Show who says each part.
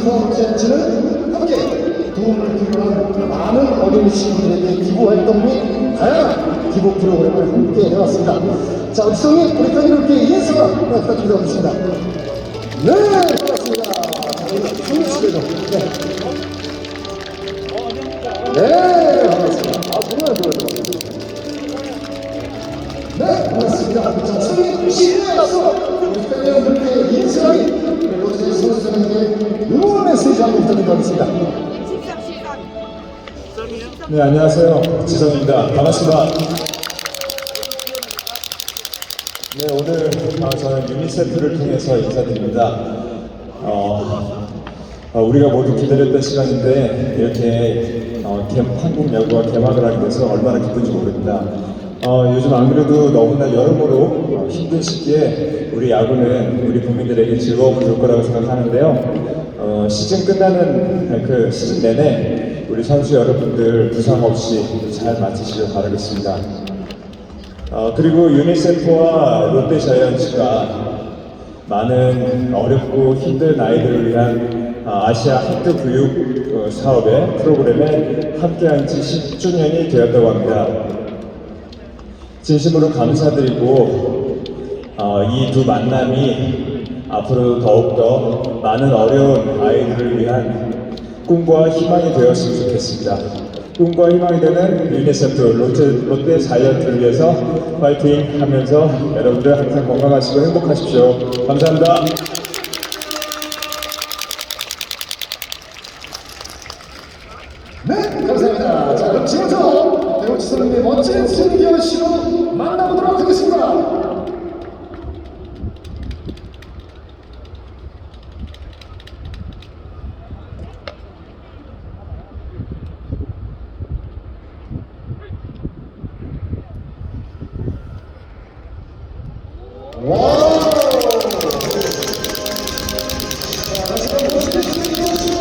Speaker 1: 유니세프 잔치는 함께 도움을 필요한 많은 어린 친구들에게 기부 활동 및 다양한 기부 프로그램을 함께 해왔습니다. 자, 우성이 우리 팬들께 인사 부탁드리겠습니다. 한번 부탁드리겠습니다.
Speaker 2: 네, 안녕하세요. 지성입니다. 반갑습니다. 네, 오늘 어, 저는 유니세프를 통해서 인사드립니다. 어, 어, 우리가 모두 기다렸던 시간인데 이렇게 어, 개- 한국 야구가 개막을 하게 돼서 얼마나 기쁜지 모릅니다. 어, 요즘 안 그래도 너무나 여러모로 어, 힘든 시기에 우리 야구는 우리 국민들에게 즐거움을 줄 거라고 생각하는데요. 어, 시즌 끝나는 그 시즌 내내 우리 선수 여러분들 부상 없이 잘 마치시길 바라겠습니다. 어, 그리고 유니세프와 롯데 자이언츠가 많은 어렵고 힘든 아이들을 위한 아, 아시아 하트 교육 어, 사업의 프로그램에 함께한 지 10주년이 되었다고 합니다. 진심으로 감사드리고 어, 이두 만남이 앞으로 더욱더 많은 어려운 아이들을 위한 꿈과 희망이 되었으면 좋겠습니다. 꿈과 희망이 되는 유니세프 롯데, 롯데 자이언트를 위해서 파이팅 하면서 여러분들 항상 건강하시고 행복하십시오. 감사합니다.
Speaker 1: 네, 감사합니다. 자, 그럼 지금부터 멋진 승기현 씨로 만나보도록 하겠습니다. 와!